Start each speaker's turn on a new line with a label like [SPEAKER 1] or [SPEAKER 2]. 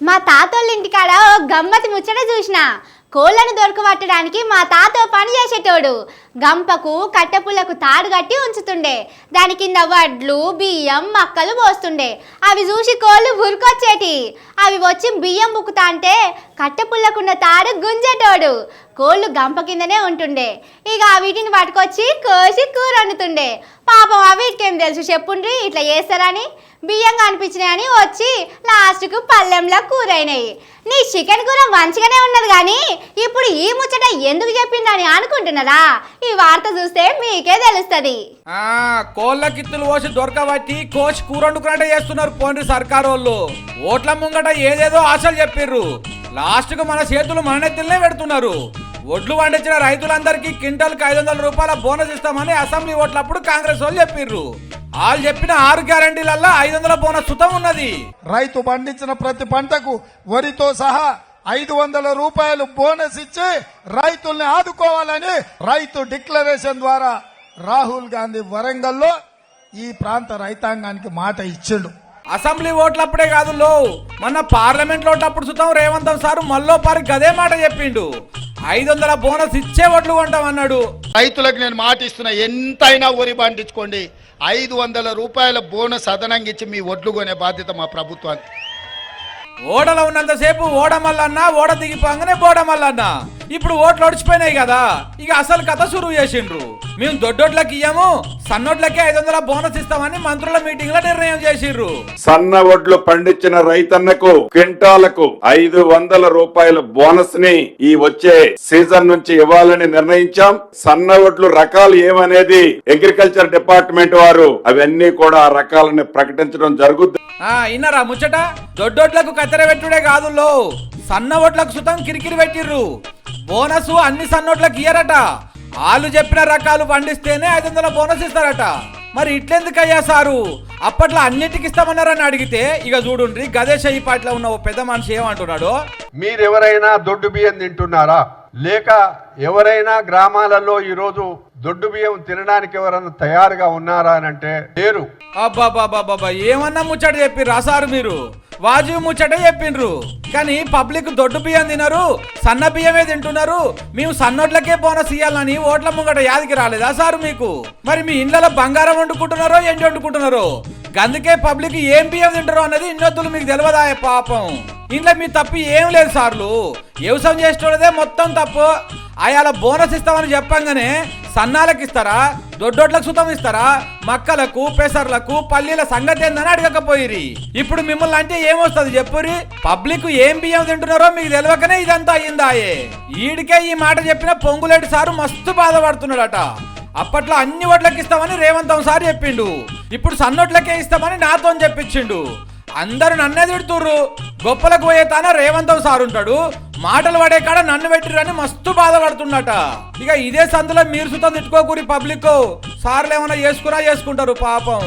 [SPEAKER 1] మా తాతోళ్ళ ఇంటికాడ ఓ గమ్మతి ముచ్చట చూసిన. కోళ్ళను దొరకబట్టడానికి మా తాత పని చేసేటోడు. గంపకు కట్టెపుల్లకు తాడు కట్టి ఉంచుతుండే. దాని కింద వడ్లు బియ్యం మక్కలు పోస్తుండే. అవి చూసి కోళ్ళు ఉరికొచ్చేటి. అవి వచ్చి బియ్యం బుక్కుతా అంటే కట్టెపుల్లకున్న తాడు గుంజేటోడు. కోళ్ళు గంప కిందనే ఉంటుండే. ఇక వీటిని పట్టుకొచ్చి కోసి కూర వండుతుండే పాపం ఆ వీటికేం తెలుసు చెప్పుండ్రి? ఇట్లా చేస్తారని? బియ్యం కనిపించినాయని వచ్చి లాస్ట్కు పల్లెంలో కూరైనాయి. నీ చికెన్ కూర మంచిగానే ఉన్నది కానీ ఇప్పుడు ఈ ముచ్చట ఎందుకు చెప్పిందని అనుకుంటున్నారా? ఈ వార్త చూస్తే మీకే తెలుస్తుంది.
[SPEAKER 2] కోళ్ళ కిత్తులు పోసి దొరకబట్టి కోసి కూర వండుకున్నట్టే చేస్తున్నారు పోండి సర్కారు వాళ్ళు ఓట్ల ముంగట ఏదేదో ఆశలు చెప్పిర్రు. లాస్ట్కు మన చేతులు మన నెత్తిలనే పెడుతున్నారు. ఒడ్లు పండించిన రైతులందరికీ క్వింటల్కి ఐదు వందల రూపాయల బోనస్ ఇస్తామని అసెంబ్లీ ఓట్లప్పుడు కాంగ్రెస్ వాళ్ళు చెప్పిర్రు. వాళ్ళు చెప్పిన ఆరు గ్యారంటీలల్లా ఐదు వందల బోనస్ సుతం ఉన్నది.
[SPEAKER 3] రైతు పండించిన ప్రతి పంటకు వరితో సహా ఐదు వందల రూపాయలు బోనస్ ఇచ్చి రైతుల్ని ఆదుకోవాలని రైతు డిక్లరేషన్ ద్వారా రాహుల్ గాంధీ వరంగల్లో ఈ ప్రాంత రైతాంగానికి మాట ఇచ్చిండు.
[SPEAKER 2] అసెంబ్లీ ఓట్లప్పుడే కాదు లో మొన్న పార్లమెంట్ ఓట్లప్పుడు సుతం రేవంతం సారు మల్లో పారి గదే మాట చెప్పిండు. ఐదు వందల బోనస్ ఇచ్చే ఓట్లు కొంటాం అన్నాడు.
[SPEAKER 3] రైతులకు నేను మాట ఇస్తున్నా ఎంతైనా వరి పండించుకోండి. ఐదు వందల రూపాయల బోనస్ అదనంగా ఇచ్చి మీ ఒడ్లు కొనే బాధ్యత మా ప్రభుత్వానికి.
[SPEAKER 2] ఓడలో ఉన్నంతసేపు ఓడ మల్లన్న ఓడ దిగిపోగానే బోడ మల్లన్న ఇప్పుడు ఓట్లు ఒడిచిపోయినాయి కదా. ఇక అసలు కథ సురువు చేసిండ్రు. మేము దొడ్డోట్లకి ఇయ్యము సన్నోట్లకే ఐదు వందల బోనస్ ఇస్తామని మంత్రుల మీటింగ్లో నిర్ణయం చేసిండ్రు.
[SPEAKER 4] సన్న వడ్లు పండించిన రైతన్నకు క్వింటాలకు ఐదు వందల రూపాయల బోనస్ని ఈ వచ్చే సీజన్ నుంచి ఇవ్వాలని నిర్ణయించాం. సన్న వడ్లు రకాలు ఏమనేది అగ్రికల్చర్ డిపార్ట్మెంట్ వారు అవన్నీ కూడా ఆ రకాలని ప్రకటించడం జరుగుతుంది
[SPEAKER 2] ఆ ఇన్నరా ముచ్చట? దొడ్డోట్లకు కత్తెర పెట్టుడే కాదు సన్న ఓట్లకు సుతం కిరికిరి పెట్టిర్రు. బోనస్ అన్ని సన్నోట్లకు ఇయ్యరట. వాళ్ళు చెప్పిన రకాలు పండిస్తేనే ఐదు వందల బోనస్ ఇస్తారట. మరి ఇట్లెందుకయ్యా సారు? అప్పట్లో అన్నిటికి ఇస్తామన్నారని అడిగితే ఇక చూడుండ్రి గదేశ ఈ పాటలో ఉన్న ఓ పెద్ద మనిషి ఏమంటున్నాడు?
[SPEAKER 5] మీరెవరైనా దొడ్డు బియ్యం తింటున్నారా? లేక ఎవరైనా గ్రామాలలో ఈరోజు దొడ్డు బియ్యం తినడానికి ఎవరైనా తయారుగా ఉన్నారా అని అంటే లేరు.
[SPEAKER 2] అబ్బాబాబాబా ఏమన్నా ముచ్చట చెప్పిర్రు అసారు మీరు? వాజు ముచ్చట చెప్పిండ్రు. కానీ పబ్లిక్ దొడ్డు బియ్యం తినరు సన్న బియ్యమే తింటున్నారు. మేము సన్నోట్లకే బోనస్ ఇయ్యాలని ఓట్ల ముంగట యాదికి రాలేదా సార్ మీకు? మరి మీ ఇండ్లలో బంగారం వండుకుంటున్నారో ఎండి వండుకుంటున్నారో? గందుకే పబ్లిక్ ఏం బియ్యం తింటారో అన్నది ఇన్నొద్దులు మీకు తెలియదా పాపం. ఇంట్లో మీ తప్పు ఏం లేదు సార్లు. వ్యవసాయం చేసేటోళ్ళదే మొత్తం తప్పు. అయాల బోనస్ ఇస్తామని చెప్పంగానే సన్నాలకు ఇస్తారా దొడ్డోట్లకు సుతం ఇస్తారా మక్కలకు పెసర్లకు పల్లీల సంగతి ఏందని అడగకపోయిరి. ఇప్పుడు మిమ్మల్ని అంటే ఏమొస్తుంది చెప్పురి? పబ్లిక్ ఏం బియ్యం తింటున్నారో మీకు తెలియకనే ఇదంతా అయ్యిందాయే ఈడికే ఈ మాట చెప్పిన పొంగులేటి సారు మస్తు బాధపడుతున్నాడట. అప్పట్లో అన్ని ఓట్లకి ఇస్తామని రేవంతం సార్ చెప్పిండు. ఇప్పుడు సన్నోట్లకే ఇస్తామని నాతో చెప్పించిండు. అందరూ నన్నే తిడుతుర్రు. గొప్పలకు పోయే తాన రేవంతం సార్ ఉంటాడు. మాటలు పడే కాడ నన్ను పెట్టిరని మస్తు బాధపడుతుండట. ఇక ఇదే సందులో మీరు సుతం తిట్టుకోకూరి పబ్లిక్ సార్లు ఏమైనా చేసుకున్నా చేసుకుంటారు పాపం.